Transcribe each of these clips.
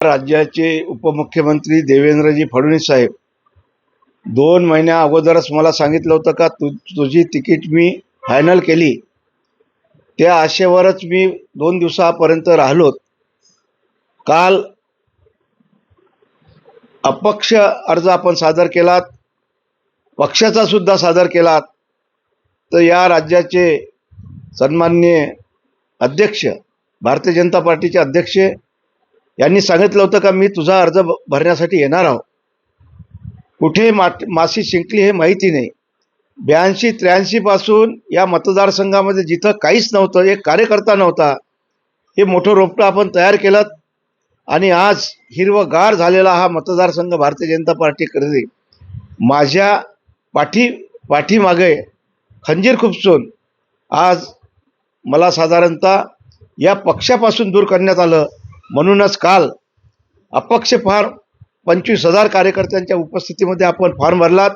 राज्याचे उपमुख्यमंत्री देवेंद्रजी फडणवीस साहेब दोन महिन्या अगोदरच मला सांगितलं होतं का तु तुझी तिकीट मी फायनल केली. त्या आशेवरच मी दोन दिवसापर्यंत राहिलो काल अपक्ष अर्ज आपण सादर केलात पक्षाचा सुद्धा सादर केलात. तर या राज्याचे सन्माननीय अध्यक्ष भारतीय जनता पार्टीचे अध्यक्ष यांनी सांगितलं होतं का मी तुझा अर्ज भरण्यासाठी येणार आहो. कुठे मा मासी शिंकली हे माहिती नाही. ब्याऐंशी त्र्याऐंशीपासून या मतदारसंघामध्ये जिथं काहीच नव्हतं एक कार्यकर्ता नव्हता हे मोठं रोपटं आपण तयार केलं आणि आज हिरवगार झालेला हा मतदारसंघ भारतीय जनता पार्टी खरेदी माझ्या पाठी पाठीमागे खंजीर खुपसून आज मला साधारणतः या पक्षापासून दूर करण्यात आलं. म्हणूनच काल अपक्ष फार पंचवीस हजार कार्यकर्त्यांच्या उपस्थितीमध्ये आपण फॉर्म भरलात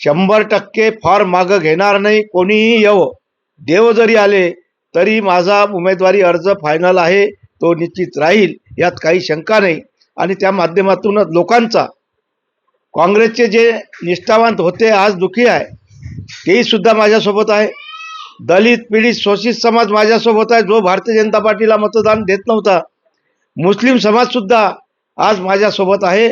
शंभर टक्के फॉर्म मागं घेणार नाही कोणीही येवं. देव जरी आले तरी माझा उमेदवारी अर्ज फायनल आहे तो निश्चित राहील यात काही शंका नाही. आणि त्या माध्यमातूनच लोकांचा काँग्रेसचे जे निष्ठावंत होते आज दुखी आहे. तेही सुद्धा माझ्यासोबत आहे. दलित पीडित शोषित समाज माझ्यासोबत आहे. जो भारतीय जनता पार्टीला मतदान देत नव्हता मुस्लिम समाजसुद्धा आज माझ्यासोबत आहे.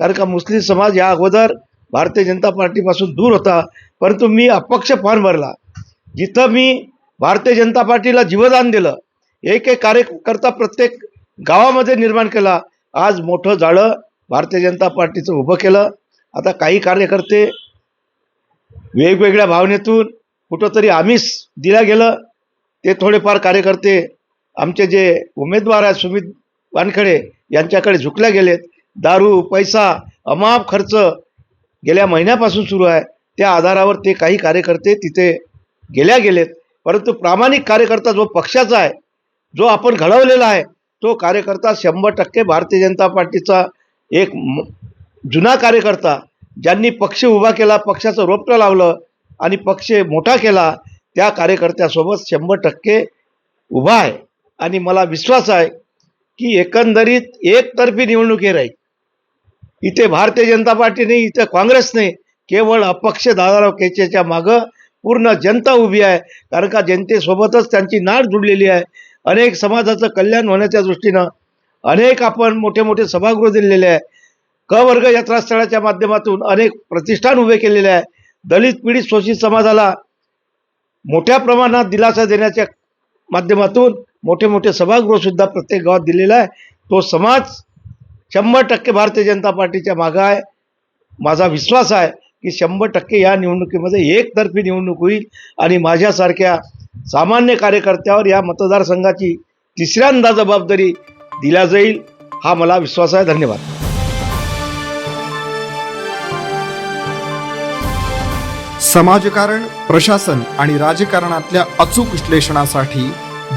कारण का मुस्लिम समाज या अगोदर भारतीय जनता पार्टीपासून दूर होता. परंतु मी अपक्ष फॉर्म भरला जिथं मी भारतीय जनता पार्टीला जीवदान दिलं एक एक कार्यकर्ता प्रत्येक गावामध्ये निर्माण केला. आज मोठं जाळं भारतीय जनता पार्टीचं उभं केलं. आता काही कार्यकर्ते वेगवेगळ्या भावनेतून कुठंतरी आमिष दिल्या गेलं. ते थोडेफार कार्यकर्ते आमचे जे उमेदवार आहेत सुमित वानखडे यांच्याकडे झुकल्या गेलेत. दारू पैसा अमाप खर्च गेल्या महिन्यापासून सुरू आहे. त्या आधारावर ते काही कार्यकर्ते तिथे गेल्या गेलेत. परंतु प्रामाणिक कार्यकर्ता जो पक्षाचा आहे जो आपण घडवलेला आहे तो कार्यकर्ता शंभर टक्के भारतीय जनता पार्टीचा एक म- जुना कार्यकर्ता ज्यांनी पक्ष उभा केला पक्षाचं रोपटं लावलं आणि पक्ष मोठा केला त्या कार्यकर्त्यासोबत शंभर टक्के उभा आहे. आणि मला विश्वास आहे की एकंदरीत एकतर्फी निवडणूक हे राहील. इथे भारतीय जनता पार्टी नाही काँग्रेसने काँग्रेस नाही केवळ अपक्ष दादाराव केचेच्या मागं पूर्ण जनता उभी आहे. कारण का जनतेसोबतच त्यांची नाड जुडलेली आहे. अनेक समाजाचं कल्याण होण्याच्या दृष्टीनं अनेक आपण मोठे मोठे सभागृह दिलेले आहे. क वर्ग यात्रास्थळाच्या माध्यमातून अनेक प्रतिष्ठान उभे केलेले आहे. दलित पीडित शोषित समाजाला मोठ्या प्रमाणात दिलासा देण्याच्या माध्यमातून मोठे मोठे सभागृहसुद्धा प्रत्येक गावात दिलेला आहे. तो समाज शंभर टक्के भारतीय जनता पार्टीच्या मागं आहे. माझा विश्वास आहे की शंभर टक्के या निवडणुकीमध्ये एकतर्फी निवडणूक होईल आणि माझ्यासारख्या सामान्य कार्यकर्त्यावर या मतदारसंघाची तिसऱ्यांदा जबाबदारी दिल्या जाईल हा मला विश्वास आहे. धन्यवाद. समाजकारण प्रशासन आणि राजकारणातल्या अचूक विश्लेषणासाठी